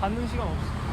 받는 시간 없어.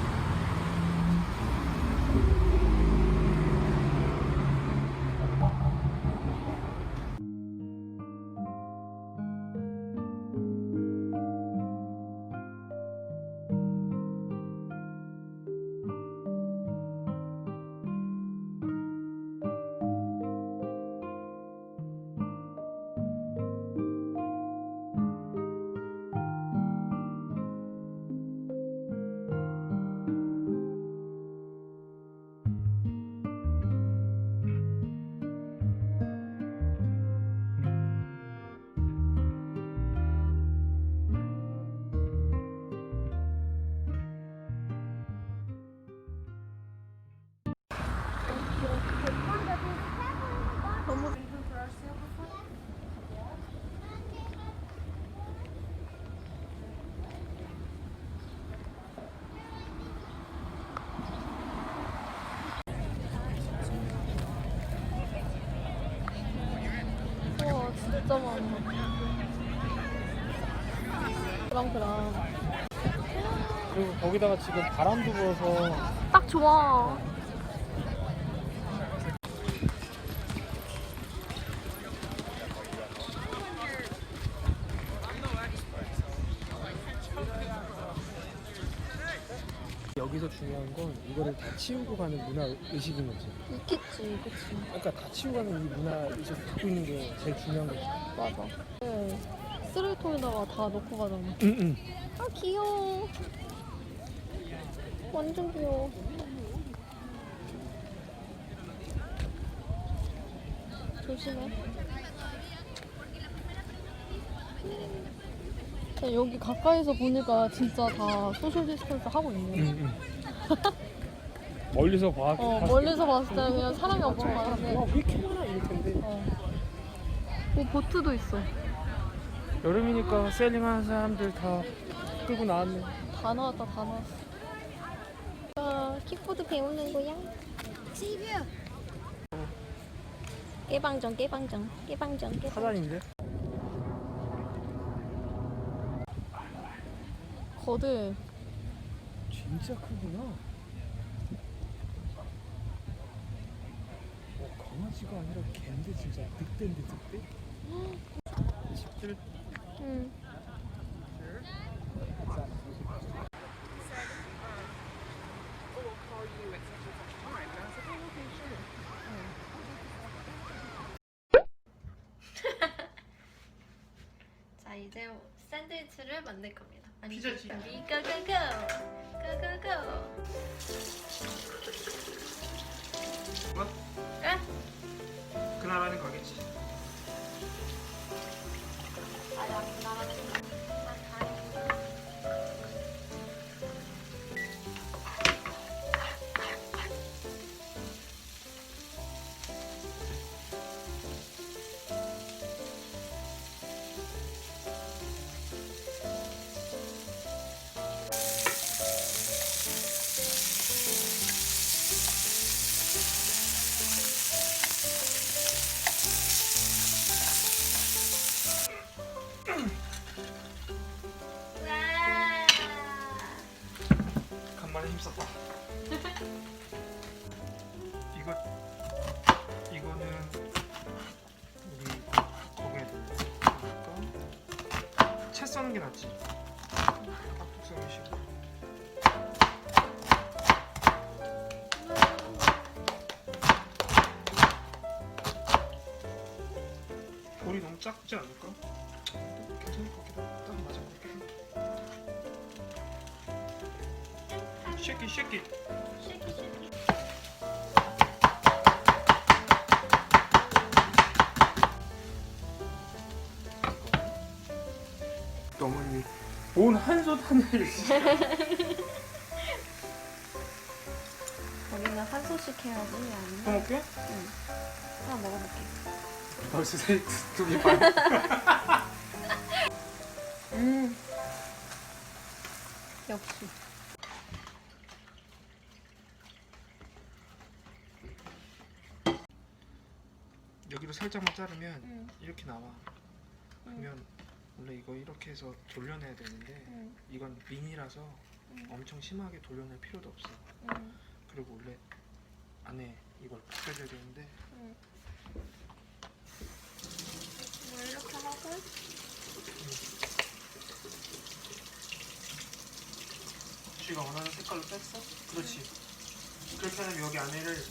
진짜 많아. 그럼 그럼. 그리고 거기다가 지금 바람도 불어서 딱 좋아. 이거를 다 치우고 가는 문화 의식인 거지. 있겠지, 그치. 그러니까 다 치우고 가는 이 문화 의식을 갖고 있는 게 제일 중요한 거지. 맞아. 네. 쓰레기통에다가 다 넣고 가잖아. 응 응. 아 귀여워. 완전 귀여워. 조심해. 야, 여기 가까이서 보니까 진짜 다 소셜 디스턴스 하고 있네. 응 응. 멀리서 봐. 어, 봤을 멀리서 봤을 때 그냥 사람이 엄청 때, 많은데. 와, 왜 이렇게 많아 이럴 텐데. 어. 오, 보트도 있어. 여름이니까 세일링하는 사람들 다 끌고 나왔네. 다 나왔다, 다 나왔어. 아, 킥보드 배우는 거야? 깨방정, 깨방정, 깨방정, 깨방정. 사단인데? 거드. 진짜 크구나. 어, 강아지가 아니라 개인데 진짜 늑대인데 늑대? 응. 자 이제 샌드위치를 만들 겁니다. 아니, 피자지. 준비 고고고 고고고. 그 나라는 가겠지. 아 써는 게 낫지. 써기 싫어. 볼이 너무 작지 않을까? 괜찮을 것 같기도 하고 딱 맞아 쉐키 쉐키 쉐키 쉐키. 온 한솥 하나를 우리는 한 소씩 해야지 아니면 더 먹게? 하나 먹어볼게. 벌써 두개 반. 음. 역시. 여기로 살짝만 자르면 응. 이렇게 나와. 그러면 원래 이거 이렇게 해서 돌려내야 되는데 응. 이건 미니라서 응. 엄청 심하게 돌려낼 필요도 없어. 응. 그리고 원래 안에 이걸 벗겨줘야 되는데 응. 뭐 이렇게 하고 쥐가 원하는 색깔로 뺐어? 그렇지. 그렇게 하면 여기 안에를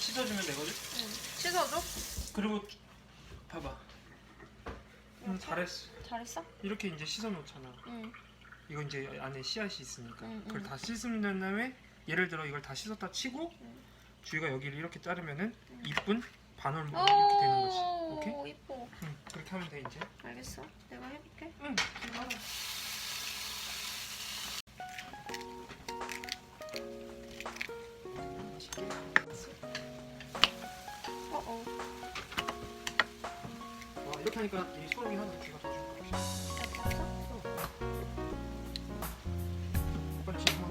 씻어주면 되거든? 응. 씻어줘. 그리고 봐봐. 응, 이렇게? 잘했어. 잘했어? 이렇게 이제 씻어 놓잖아. 응. 이거 이제 안에 씨앗이 있으니까 응, 그걸 응. 다 씻은 다음에 예를 들어 이걸 다 씻었다 치고 응. 주위가 여기를 이렇게 자르면은 응. 이쁜 반월무 이렇게 되는 거지. 오, 오케이? 이뻐. 응, 그렇게 하면 돼 이제. 알겠어. 내가 해볼게. 응. 어, 와, 이렇게 하니까 이 소름이 하나 귀가 더 좋은 봤어? 빨리 지금.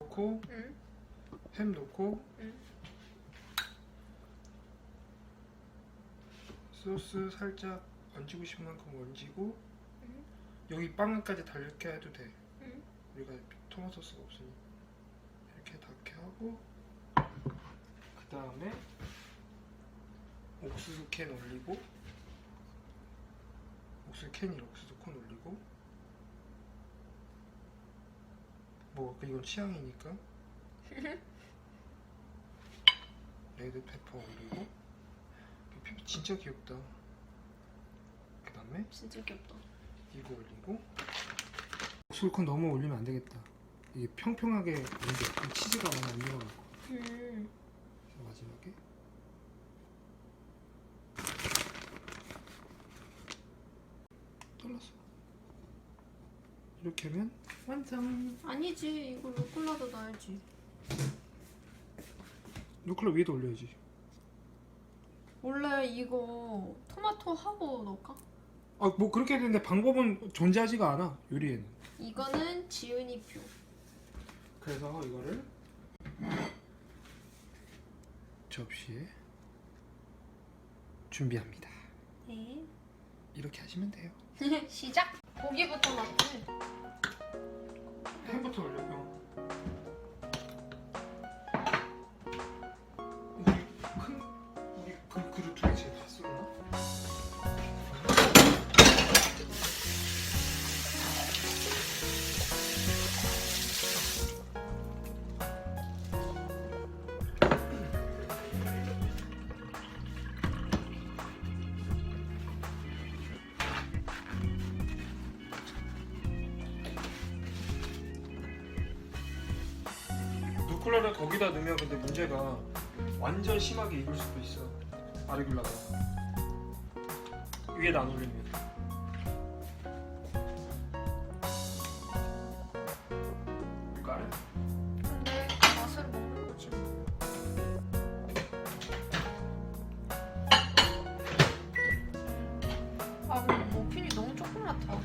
넣고 응. 햄 넣고 응. 소스 살짝 얹히고 싶은 만큼 얹히고 응. 여기 빵까지 달게 해도 돼. 응. 우리가 토마토 소스가 없으니 이렇게 닿게 하고 그 다음에 옥수수 캔 올리고 옥수수 캔이 옥수수 콘 올리고 뭐 이건 취향이니까 레드 페퍼 올리고 피- 진짜 귀엽다 그 다음에 진짜 귀엽다. 이거 올리고 옥수수콘 너무 올리면 안 되겠다 이게 평평하게 안 돼 그 치즈가 많이 안 들어가고 음. 그래서 마지막에 잘랐어 이렇게 하면 완성 아니지. 이거 루꼴라도 넣어야지. 루클라 위에도 올려야지 원래 이거 토마토 하고 넣을까? 아 뭐 그렇게 되는데 방법은 존재하지가 않아 요리에는 이거는 지은이 표. 그래서 이거를 접시에 준비합니다 네. 이렇게 하시면 돼요 시작. 고기부터 넣 누클라를 거기다 넣으면 근데 문제가 완전 심하게 익을 수도 있어. 아르귤라가 위에다 안 올리면. 그러니까 근데 맛을 모르는 거지. 아 근데 머핀이 너무 조그맣다.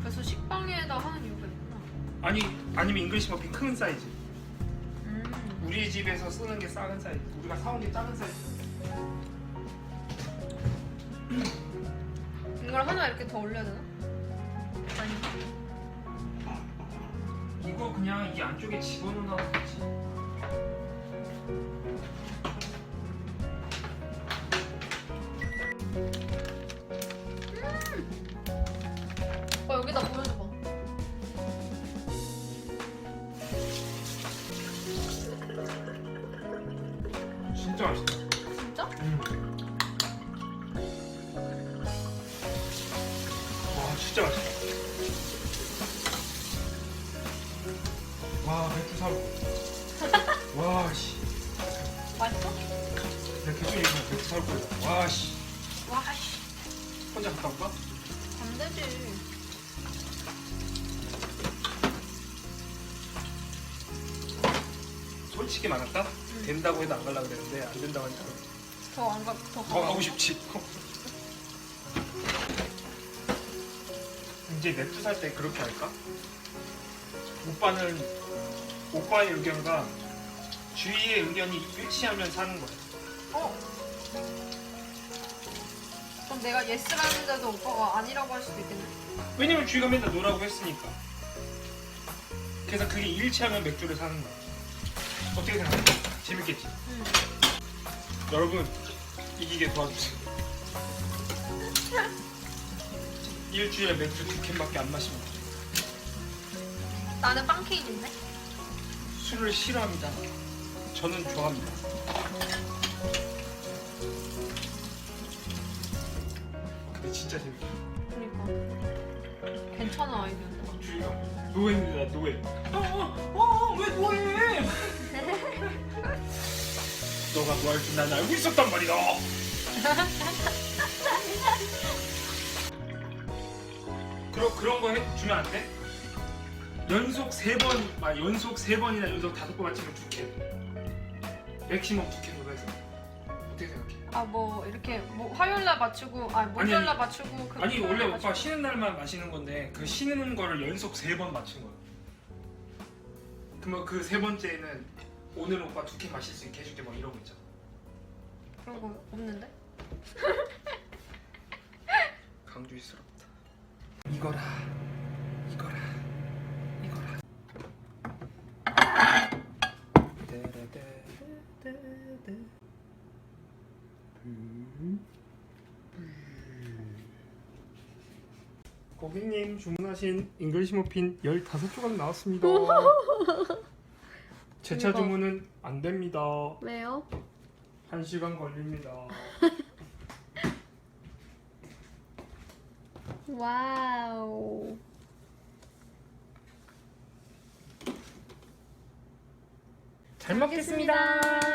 그래서 식빵에다 하는 이유가 있구나. 아니 아니면 잉글리시 머핀 큰 사이즈. 작은 사이즈. 우리가 사온 게 작은 사이즈. 이걸 하나 이렇게 더 올려야 되나? 아니. 이거 그냥 이 안쪽에 집어넣어도 되지. 진짜 맛있다. 진짜? 음. 와 진짜 맛있다. 와 맥주 거. 와 씨. 맛있어? 내가 계속 얘기하면 맥주 사올 거야. 와 씨. 와 씨. 혼자 갔다 올까? 안 되지. 솔직히 말할까? 된다고 해도 안 가려고 그랬는데 안 된다고 하니까 더안 가, 더 더 가고 싶지. 이제 넷트 살때 그렇게 할까? 오빠는 오빠의 의견과 주위의 의견이 일치하면 사는 거야. 어? 그럼 내가 예스라는데도 오빠가 아니라고 할 수도 있겠네. 왜냐면 주위가 맨날 노라고 했으니까. 그래서 그게 일치하면 맥주를 사는 거야. 어떻게 생각해? 재밌겠지? 응. 여러분 이기게 도와주세요. 일주일에 맥주 두 캔밖에 안 마시면 돼. 나는 빵케인인데? 술을 싫어합니다. 저는 좋아합니다. 근데 진짜 재밌다. 그니까. 괜찮아, 아이디어. 주희가 노예입니다, 노예. 어, 어, 왜 노예? 너가 뭐 할 줄 난 알고 있었단 말이다. 그런 그런 거 해주면 안 돼? 연속 세 번, 막 연속 세 번이나 연속 다섯 번 맞히면 두 캔. 맥시멈 두 캔으로 해서 어떻게 생각해? 아, 뭐, 이렇게, 뭐, 화요일 날 맞추고, 아, 목요일날 맞추고, 그 아니 원래 오빠. 쉬는 날만 마시는 건데 그 쉬는 거를 연속 세 번 맞춘 거야. 그러면 그 세 번째는 오늘 오빠 두 캔 마실 수 있게 해줄게 뭐 이런 거 있잖아. 그런 거 없는데? 강주의스럽다. 이거라, 이거라, 이거라. 음. 고객님 주문하신 잉글리시 머핀 15조각 나왔습니다. 제차 이거. 주문은 안 됩니다. 왜요? 1시간 걸립니다. 와우. 잘 먹겠습니다.